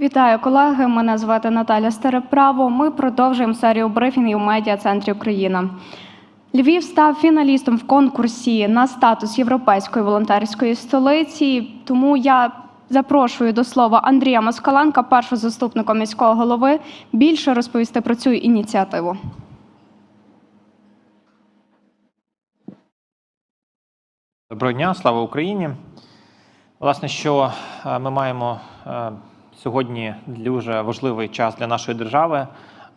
Вітаю, колеги. Мене звати Наталя Стереправо. Ми продовжуємо серію брифінгів у медіа центрі Україна. Львів став фіналістом в конкурсі на статус європейської волонтерської столиці. Тому я запрошую до слова Андрія Москаленка, першого заступника міського голови, більше розповісти про цю ініціативу. Доброго дня, слава Україні. Власне, що е, ми маємо е, сьогодні дуже важливий час для нашої держави,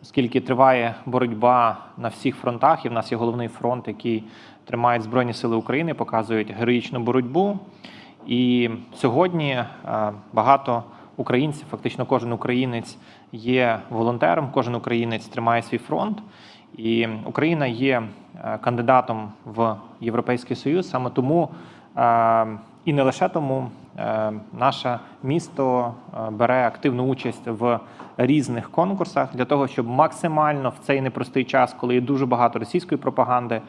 оскільки триває боротьба на всіх фронтах, і в нас є головний фронт, який тримають Збройні Сили України, показують героїчну боротьбу. І сьогодні е, багато українців, фактично кожен українець є волонтером, кожен українець тримає свій фронт. І Україна є е, кандидатом в Європейський Союз. Саме тому е, і не лише тому наше місто е, бере активну участь в різних конкурсах для того, щоб максимально в цей непростий час, коли є дуже багато російської пропаганди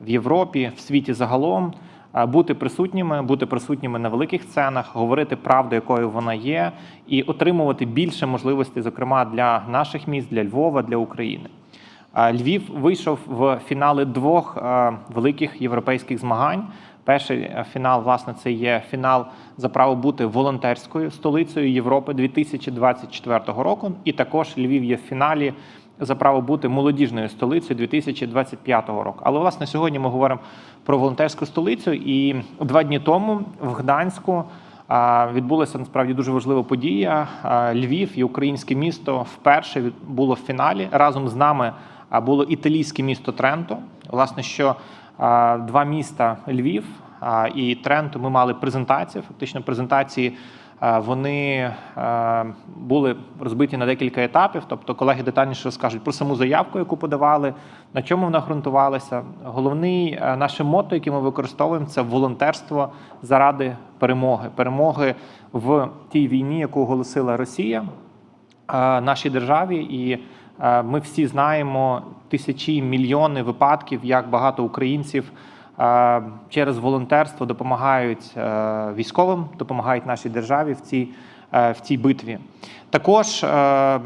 в Європі, в світі загалом. е, Бути присутніми, бути присутніми на великих сценах, говорити правду, якою вона є, і отримувати більше можливостей, зокрема для наших міст, для Львова, для України. Львів вийшов в фінали двох е, великих європейських змагань. Перший е, фінал, власне, це є фінал за право бути волонтерською столицею Європи 2024 року. І також Львів є в фіналі за право бути молодіжною столицею 2025 року. Але власне сьогодні ми говоримо про волонтерську столицю. І два дні тому в Гданську Відбулася насправді дуже важлива подія. Львів і українське місто вперше було в фіналі. Разом з нами а, було італійське місто Тренто. Власне, що два міста Львів і Тренто ми мали презентацію. Фактично, презентації вони були розбиті на декілька етапів. Тобто, колеги детальніше розкажуть про саму заявку, яку подавали, на чому вона ґрунтувалася. Головний наше мото, яке ми використовуємо, це волонтерство заради перемоги. Перемоги в тій війні, яку оголосила Росія нашій державі, і ми всі знаємо тисячі мільйони випадків, як багато українців е, через волонтерство допомагають е, військовим, допомагають нашій державі в цій, е, в цій битві. Також е,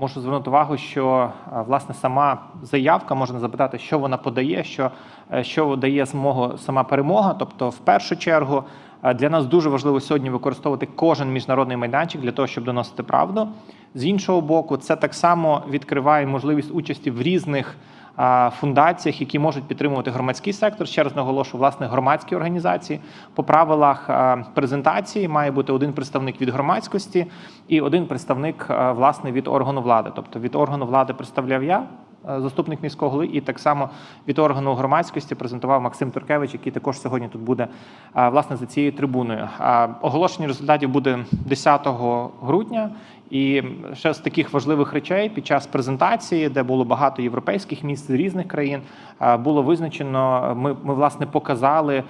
можу звернути увагу, що е, власне сама заявка можна запитати, що вона подає, що, е, що дає змогу сама перемога. Тобто, в першу чергу, е, для нас дуже важливо сьогодні використовувати кожен міжнародний майданчик для того, щоб доносити правду. З іншого боку, це так само відкриває можливість участі в різних фундаціях, які можуть підтримувати громадський сектор. Ще раз наголошую, власне, громадські організації. По правилах презентації має бути один представник від громадськості і один представник власне від органу влади. Тобто від органу влади представляв я. Заступник міського голови, і так само від органу громадськості презентував Максим Туркевич, який також сьогодні тут буде власне за цією трибуною. Оголошення результатів буде 10 грудня. І ще з таких важливих речей під час презентації, де було багато європейських міст з різних країн, е, було визначено. Ми, ми власне показали, е,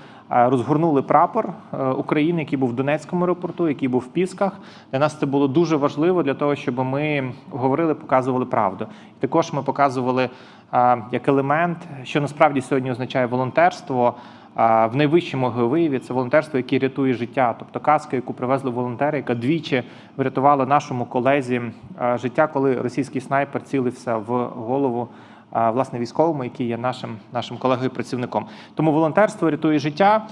розгорнули прапор е, України, який був в Донецькому аеропорту, який був в Пісках. Для нас це було дуже важливо для того, щоб ми говорили, показували правду. І також ми показували як елемент, що насправді сьогодні означає волонтерство. В найвищому його вияві це волонтерство, яке рятує життя, тобто казка, яку привезли волонтери, яка двічі врятувала нашому колезі життя, коли російський снайпер цілився в голову власне військовому, який є нашим нашим колегою працівником. Тому волонтерство рятує життя.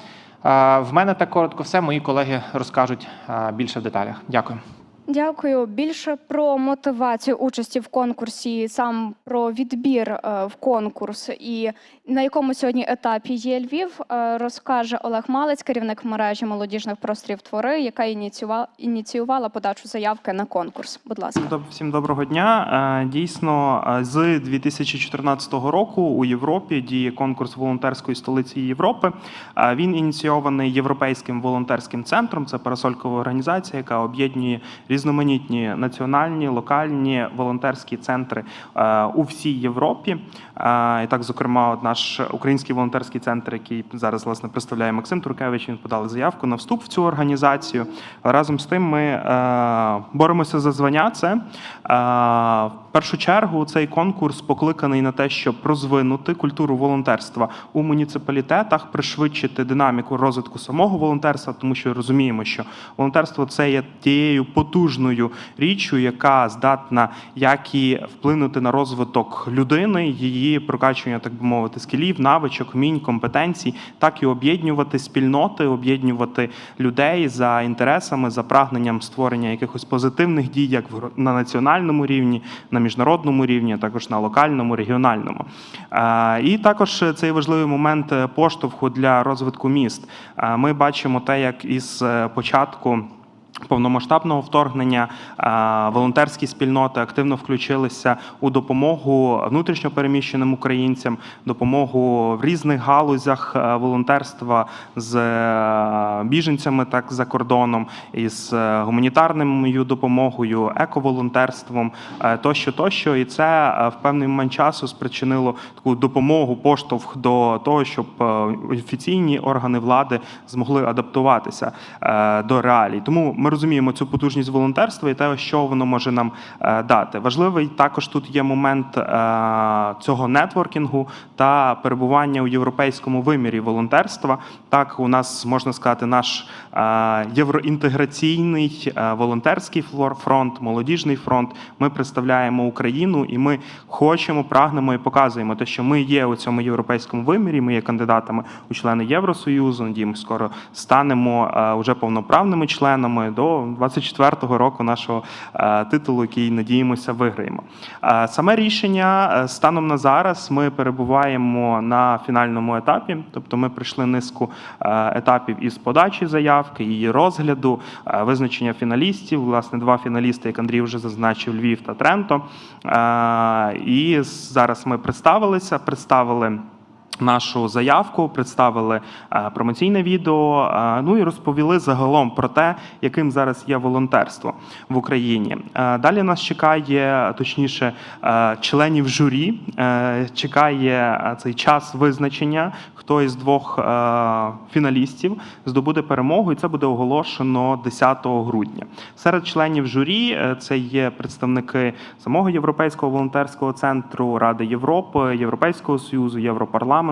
В мене так коротко все. Мої колеги розкажуть більше в деталях. Дякую. Дякую. Більше про мотивацію участі в конкурсі, сам про відбір е, в конкурс і на якому сьогодні етапі є Львів, е, розкаже Олег Малець, керівник мережі молодіжних просторів твори, яка ініціювала, подачу заявки на конкурс. Будь ласка. Всім доброго дня. Е, Дійсно, з 2014 року у Європі діє конкурс волонтерської столиці Європи. Він ініційований Європейським волонтерським центром. Це парасолькова організація, яка об'єднує різноманітні національні, локальні волонтерські центри е, у всій Європі. Е, І так, зокрема, от наш український волонтерський центр, який зараз власне представляє Максим Туркевич, він подали заявку на вступ в цю організацію. Разом з тим, ми е, боремося за звання. Це в першу чергу цей конкурс покликаний на те, щоб розвинути культуру волонтерства у муніципалітетах, пришвидшити динаміку розвитку самого волонтерства, тому що розуміємо, що волонтерство це є тією потужною потужною річчю, яка здатна як і вплинути на розвиток людини, її прокачування, так би мовити, скілів, навичок, вмінь, компетенцій, так і об'єднувати спільноти, об'єднувати людей за інтересами, за прагненням створення якихось позитивних дій, як на національному рівні, на міжнародному рівні, також на локальному, регіональному. І також цей важливий момент е, поштовху для розвитку міст. Ми бачимо те, як із е, початку. Повномасштабного вторгнення е, волонтерські спільноти активно включилися у допомогу внутрішньопереміщеним українцям, допомогу в різних галузях е, волонтерства з е, біженцями, так за кордоном, із гуманітарною допомогою, ековолонтерством тощо, тощо. І це в певний момент часу спричинило таку допомогу, поштовх до того, щоб офіційні органи влади змогли адаптуватися до реалій. Тому ми розуміємо цю потужність волонтерства і те, що воно може нам е, дати. Важливий також тут є момент е, цього нетворкінгу та перебування у європейському вимірі волонтерства. Так, у нас можна сказати, наш євроінтеграційний волонтерський фронт, молодіжний фронт. Ми представляємо Україну, і ми хочемо, прагнемо і показуємо те, що ми є у цьому європейському вимірі. Ми є кандидатами у члени Євросоюзу. Надіємося, скоро станемо е, уже повноправними членами до 24-го року нашого титулу, який надіємося виграємо. Саме рішення станом на зараз ми перебуваємо на фінальному етапі, тобто ми пройшли низку етапів із подачі заявки, її розгляду, е, визначення фіналістів. Власне, два фіналісти, як Андрій вже зазначив, Львів та Тренто. Е, І зараз ми представилися, представили. Нашу заявку представили е, промоційне відео. е, Ну і розповіли загалом про те, яким зараз є волонтерство в Україні. Е, Далі нас чекає, точніше, членів журі. Чекає цей час визначення, хто із двох фіналістів здобуде перемогу, і це буде оголошено 10 грудня. Серед членів журі це є представники самого Європейського волонтерського центру Ради Європи, Європейського союзу, Європарламенту,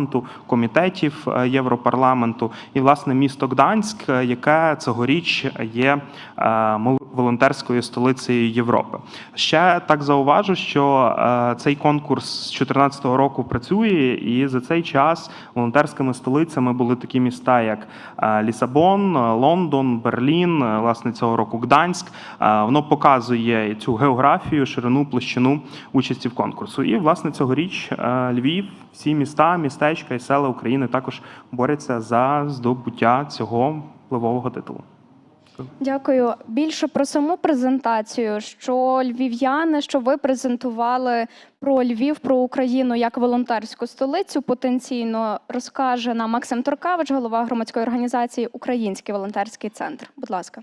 комітетів е, Європарламенту і власне місто Гданськ, е, яке цьогоріч є е, волонтерською столицею Європи. Ще так зауважу, що цей конкурс з 2014 року працює, і за цей час волонтерськими столицями були такі міста, як Лісабон, Лондон, Берлін, власне цього року Гданськ. Воно показує цю географію, ширину, площину участі в конкурсу. І власне цьогоріч Львів, всі міста, міста, містечка і села України також борються за здобуття цього впливового титулу. Дякую. Більше про саму презентацію, що львів'яни, що ви презентували про Львів, про Україну як волонтерську столицю, потенційно розкаже нам Максим Туркавич, голова громадської організації Український волонтерський центр. Будь ласка.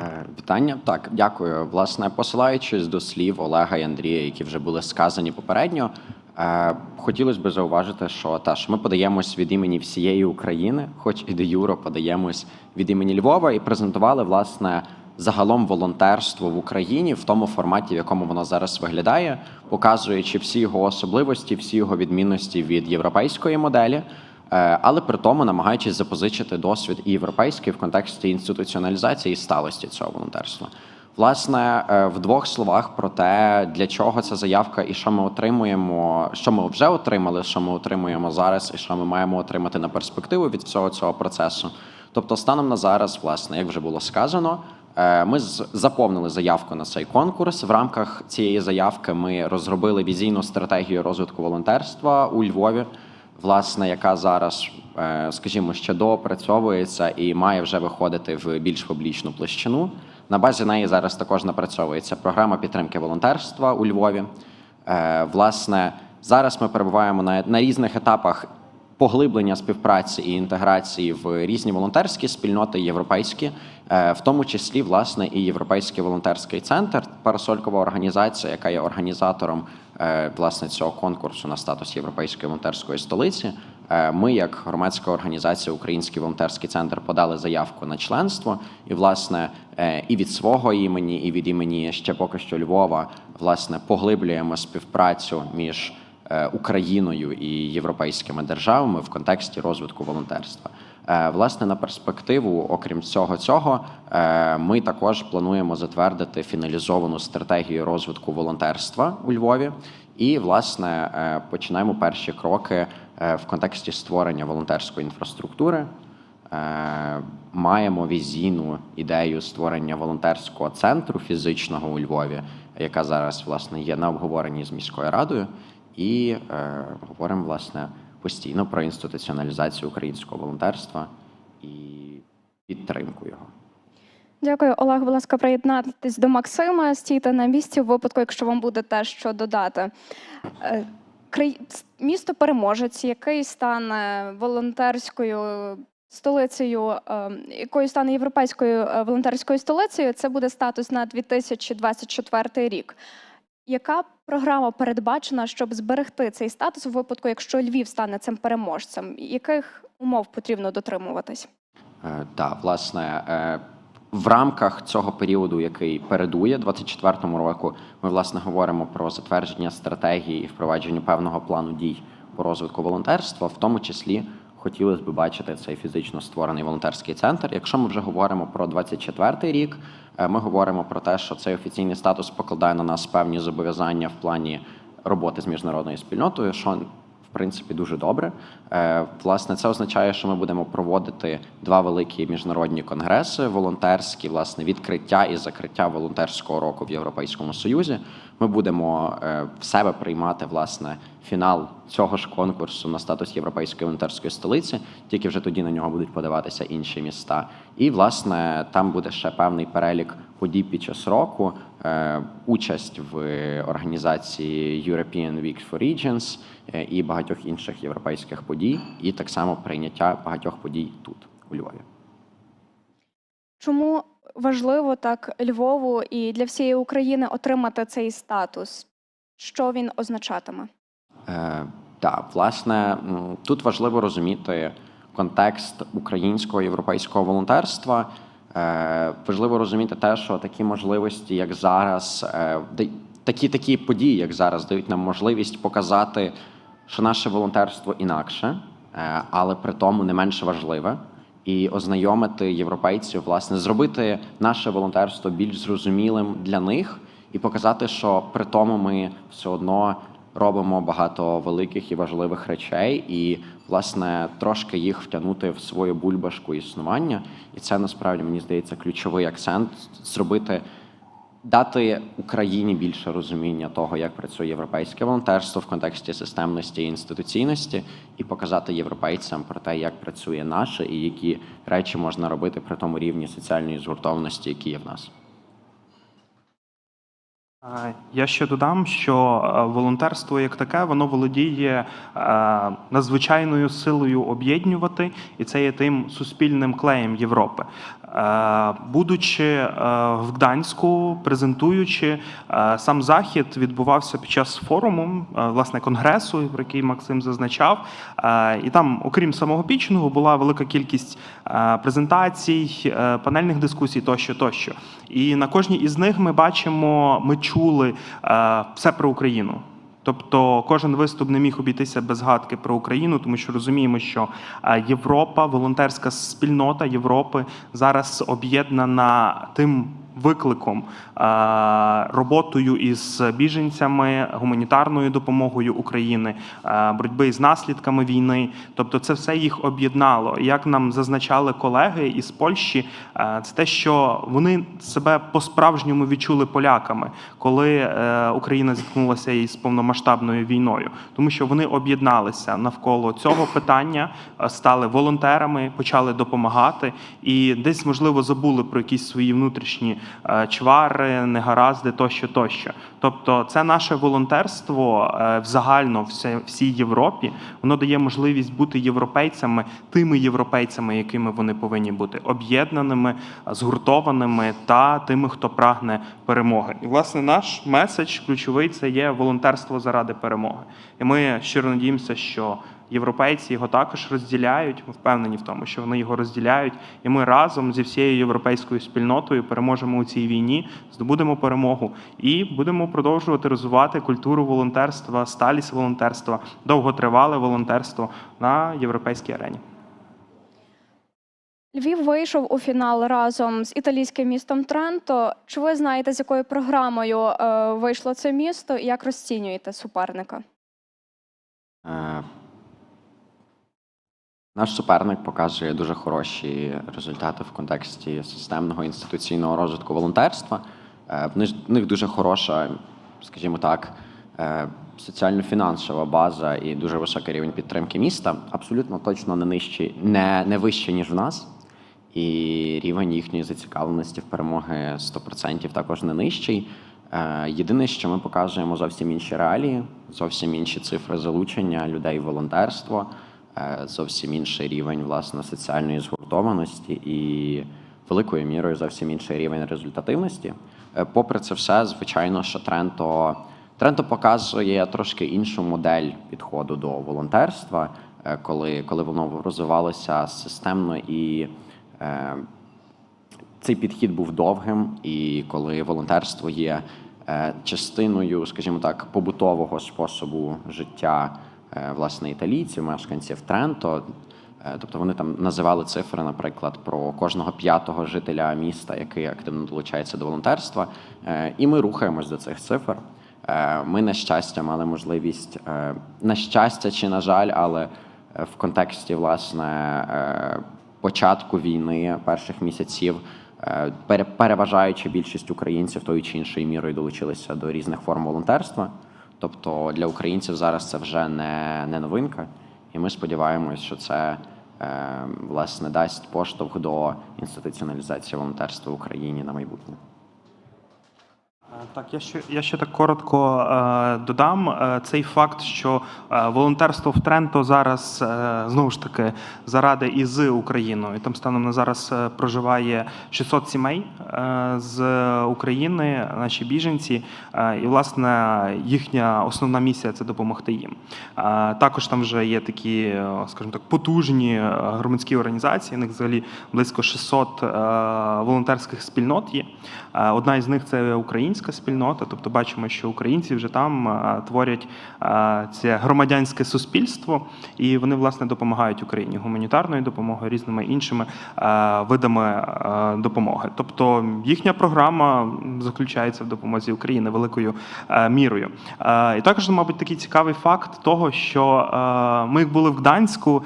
Е, Вітання. Так, дякую. Власне, посилаючись до слів Олега і Андрія, які вже були сказані попередньо, е, хотілося б зауважити, що що ми подаємось від імені всієї України, хоч і де Юро подаємось від імені Львова, і презентували власне загалом волонтерство в Україні в тому форматі, в якому воно зараз виглядає, показуючи всі його особливості, всі його відмінності від європейської моделі. Е, але при тому намагаючись запозичити досвід і європейський в контексті інституціоналізації і сталості цього волонтерства. Власне, е, в двох словах про те, для чого ця заявка і що ми отримуємо, що ми вже отримали, що ми отримуємо зараз, і що ми маємо отримати на перспективу від всього цього процесу. Тобто, станом на зараз, власне, як вже було сказано, е, ми заповнили заявку на цей конкурс. В рамках цієї заявки ми розробили візійну стратегію розвитку волонтерства у Львові власне, яка зараз, е, скажімо, ще доопрацьовується і має вже виходити в більш публічну площину. На базі неї зараз також напрацьовується програма підтримки волонтерства у Львові. Е, Власне, зараз ми перебуваємо на, на різних етапах поглиблення співпраці і інтеграції в різні волонтерські спільноти, європейські, е, в тому числі власне і Європейський волонтерський центр, парасолькова організація, яка є організатором власне цього конкурсу на статус європейської волонтерської столиці. Е, Ми, як громадська організація Український волонтерський центр, подали заявку на членство, і власне е, і від свого імені, і від імені ще поки що Львова, власне, поглиблюємо співпрацю між е, Україною і європейськими державами в контексті розвитку волонтерства. Е, Власне, на перспективу, окрім всього цього, е, ми також плануємо затвердити фіналізовану стратегію розвитку волонтерства у Львові. І, власне, е, починаємо перші кроки в контексті створення волонтерської інфраструктури. Маємо візійну ідею створення волонтерського центру фізичного у Львові, яка зараз власне є на обговоренні з міською радою, і е, говоримо власне постійно про інституціоналізацію українського волонтерства і підтримку його. Дякую, Олег. Будь ласка, приєднатись до Максима. Стійте на місці в випадку, якщо вам буде те, що додати. Е, Місто переможець, який стане волонтерською столицею, е, якою стане європейською е, волонтерською столицею, це буде статус на 2024 рік. Яка програма передбачена, щоб зберегти цей статус у випадку, якщо Львів стане цим переможцем? Яких умов потрібно дотримуватись? Е, Так, власне, е, в рамках цього періоду, який передує 24-му року, ми власне говоримо про затвердження стратегії і впровадження певного плану дій по розвитку волонтерства, в тому числі. Хотілося б бачити цей фізично створений волонтерський центр. Якщо ми вже говоримо про 24-й рік, е, ми говоримо про те, що цей офіційний статус покладає на нас певні зобов'язання в плані роботи з міжнародною спільнотою, що принципі дуже добре. Е, Власне, це означає, що ми будемо проводити два великі міжнародні конгреси волонтерські, власне, відкриття і закриття волонтерського року в Європейському Союзі. Ми будемо е, в себе приймати власне фінал цього ж конкурсу на статус європейської волонтерської столиці. Тільки вже тоді на нього будуть подаватися інші міста. І власне там буде ще певний перелік подій під час року, е, участь в організації European Week for Regions і багатьох інших європейських подій, і так само прийняття багатьох подій тут у Львові. Чому важливо так Львову і для всієї України отримати цей статус? Що він означатиме? Е, Так, власне, тут важливо розуміти контекст українського європейського волонтерства. Е, Важливо розуміти те, що такі можливості, як зараз, е, да- такі такі події, як зараз, дають нам можливість показати, що наше волонтерство інакше, е, але при тому не менше важливе. І ознайомити європейців, власне, зробити наше волонтерство більш зрозумілим для них і показати, що при тому ми все одно робимо багато великих і важливих речей, і власне трошки їх втягнути в свою бульбашку існування. І це насправді мені здається ключовий акцент зробити. Дати Україні більше розуміння того, як працює європейське волонтерство в контексті системності і інституційності, і показати європейцям про те, як працює наше і які речі можна робити при тому рівні соціальної згуртованості, які є в нас. Я ще додам, що е, волонтерство як таке воно володіє е, надзвичайною силою об'єднувати, і це є тим суспільним клеєм Європи. Е, Будучи е, в Гданську, презентуючи е, сам захід, відбувався під час форуму, власне, конгресу, про який Максим зазначав. І там, окрім самого пічингу, була велика кількість презентацій, панельних дискусій тощо, тощо. І на кожній із них ми бачимо, ми чули все про Україну. Тобто кожен виступ не міг обійтися без гадки про Україну, тому що розуміємо, що е, Європа, волонтерська спільнота Європи зараз об'єднана тим викликом, е, роботою із біженцями, гуманітарною допомогою України, е, боротьби з наслідками війни. Тобто, це все їх об'єднало. Як нам зазначали колеги із Польщі, е, це те, що вони себе по-справжньому відчули поляками, коли Україна зіткнулася із повномасштабною війною, тому що вони об'єдналися навколо цього питання, стали волонтерами, почали допомагати і десь, можливо, забули про якісь свої внутрішні чвари, негаразди тощо, тощо. Тобто, це наше волонтерство е, в загально всій Європі. Воно дає можливість бути європейцями, тими європейцями, якими вони повинні бути, об'єднаними, згуртованими та тими, хто прагне перемоги. І власне наш меседж ключовий це є волонтерство заради перемоги. І ми щиро надіємося, що європейці його також розділяють. Ми впевнені в тому, що вони його розділяють, і ми разом зі всією європейською спільнотою переможемо у цій війні, здобудемо перемогу і будемо продовжувати розвивати культуру волонтерства, сталість волонтерства, довготривале волонтерство на європейській арені. Львів вийшов у фінал разом з італійським містом Тренто. Чи ви знаєте, з якою програмою е, вийшло це місто і як розцінюєте суперника? Наш суперник показує дуже хороші результати в контексті системного інституційного розвитку волонтерства. Е, В них- дуже хороша, скажімо так, е, соціально-фінансова база і дуже високий рівень підтримки міста. Абсолютно точно не нижчий, не, не вище, ніж в нас. І рівень їхньої зацікавленості в перемоги 100% також не нижчий. Е, Єдине, що ми показуємо зовсім інші реалії, зовсім інші цифри залучення людей в волонтерство, зовсім інший рівень власне соціальної згуртованості і великою мірою зовсім інший рівень результативності. Е, Попри це все, звичайно, що Тренто, Тренто показує трошки іншу модель підходу до волонтерства, е, коли, коли воно розвивалося системно і е, цей підхід був довгим, і коли волонтерство є е, частиною, скажімо так, побутового способу життя е, власне італійців, мешканців Тренто. Е, Тобто вони там називали цифри, наприклад, про кожного п'ятого жителя міста, який активно долучається до волонтерства. Е, І ми рухаємось до цих цифр. Е, Ми, на щастя, мали можливість, е, на щастя чи на жаль, але е, в контексті власне е, початку війни, перших місяців, е, переважаюча більшість українців тою чи іншою мірою долучилися до різних форм волонтерства. Тобто для українців зараз це вже не, не новинка, і ми сподіваємось, що це е, власне дасть поштовх до інституціоналізації волонтерства в Україні на майбутнє. Е, Так, я ще я ще так коротко е, додам Е, цей факт, що е, волонтерство в Тренто зараз е, знову ж таки заради і з Україною. Там станом на зараз е, проживає 600 сімей е, з України, наші біженці, Е, і власне їхня основна місія це допомогти їм. Е, Також там вже є такі, е, скажімо так, потужні громадські організації. У них взагалі близько 600 е, волонтерських спільнот є. Одна із них це українська спільнота, тобто бачимо, що українці вже там творять це громадянське суспільство, і вони власне допомагають Україні гуманітарною допомогою, різними іншими видами допомоги. Тобто їхня програма заключається в допомозі України великою мірою. І також, мабуть, такий цікавий факт того, що ми були в Гданську,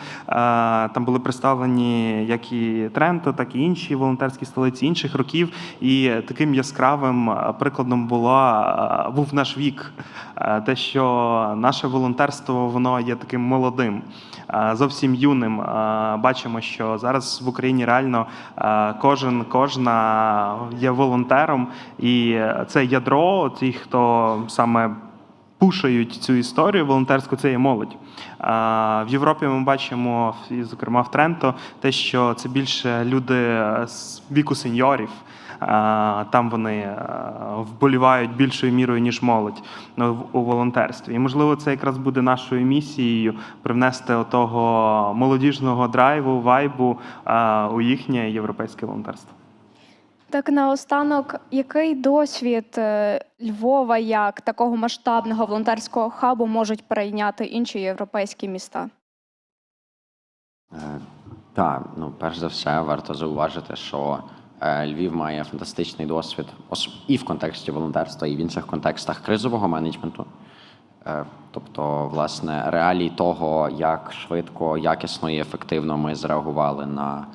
там були представлені як і Тренто, так і інші волонтерські столиці інших років. І таким яскравим е, прикладом була е, був наш вік, Е, те, що наше волонтерство воно є таким молодим, е, зовсім юним. Бачимо, що зараз в Україні реально кожен, кожна є волонтером, і це ядро, ті, хто саме пушають цю історію волонтерську, це є молодь. В Європі ми бачимо, зокрема в Тренто, те, що це більше люди з віку сеньорів. Там вони е, вболівають більшою мірою, ніж молодь ну, у волонтерстві. І, можливо, це якраз буде нашою місією привнести отого молодіжного драйву, вайбу у їхнє європейське волонтерство. Так наостанок, який досвід е, Львова як такого масштабного волонтерського хабу можуть перейняти інші європейські міста? Е, Так, ну перш за все, варто зауважити, що е, Львів має фантастичний досвід ос- і в контексті волонтерства, і в інших контекстах кризового менеджменту. Е, Тобто, власне, реалії того, як швидко, якісно і ефективно ми зреагували на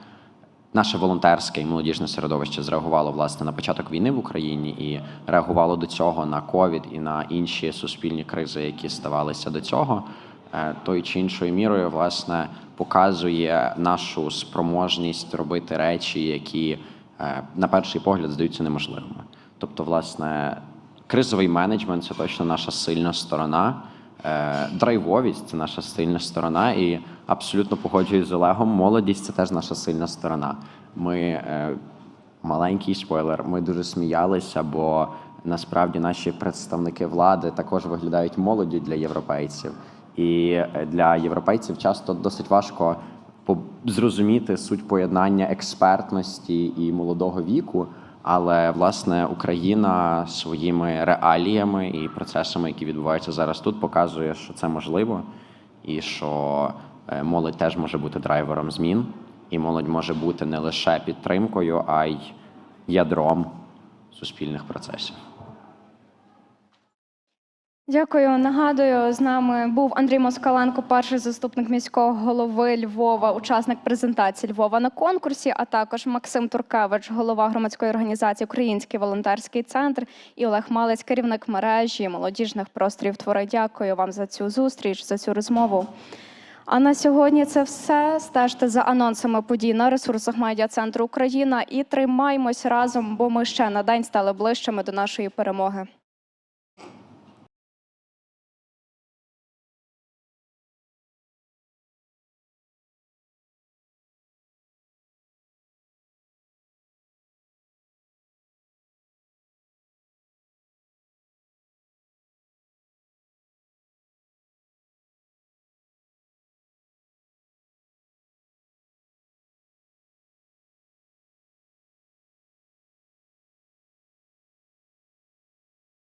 наше волонтерське і молодіжне середовище зреагувало власне на початок війни в Україні і реагувало до цього на ковід і на інші суспільні кризи, які ставалися до цього. Е, Тою чи іншою мірою, власне, показує нашу спроможність робити речі, які е, на перший погляд здаються неможливими. Тобто, власне, кризовий менеджмент це точно наша сильна сторона. Е, Драйвовість це наша сильна сторона, і абсолютно погоджуюсь з Олегом. Молодість це теж наша сильна сторона. Ми е, маленький спойлер, ми дуже сміялися, бо насправді наші представники влади також виглядають молоді для європейців. І е, для європейців часто досить важко зрозуміти суть поєднання експертності і молодого віку. Але власне Україна своїми реаліями і процесами, які відбуваються зараз тут, показує, що це можливо, і що е, молодь теж може бути драйвером змін. і молодь може бути не лише підтримкою, а й ядром суспільних процесів. Дякую. Нагадую, з нами був Андрій Москаленко, перший заступник міського голови Львова, учасник презентації Львова на конкурсі, а також Максим Туркевич, голова громадської організації Український волонтерський центр, і Олег Малець, керівник мережі молодіжних просторів твори. Дякую вам за цю зустріч, за цю розмову. А на сьогодні це все. Стежте за анонсами подій на ресурсах медіа центру Україна і тримаймось разом, бо ми ще на день стали ближчими до нашої перемоги.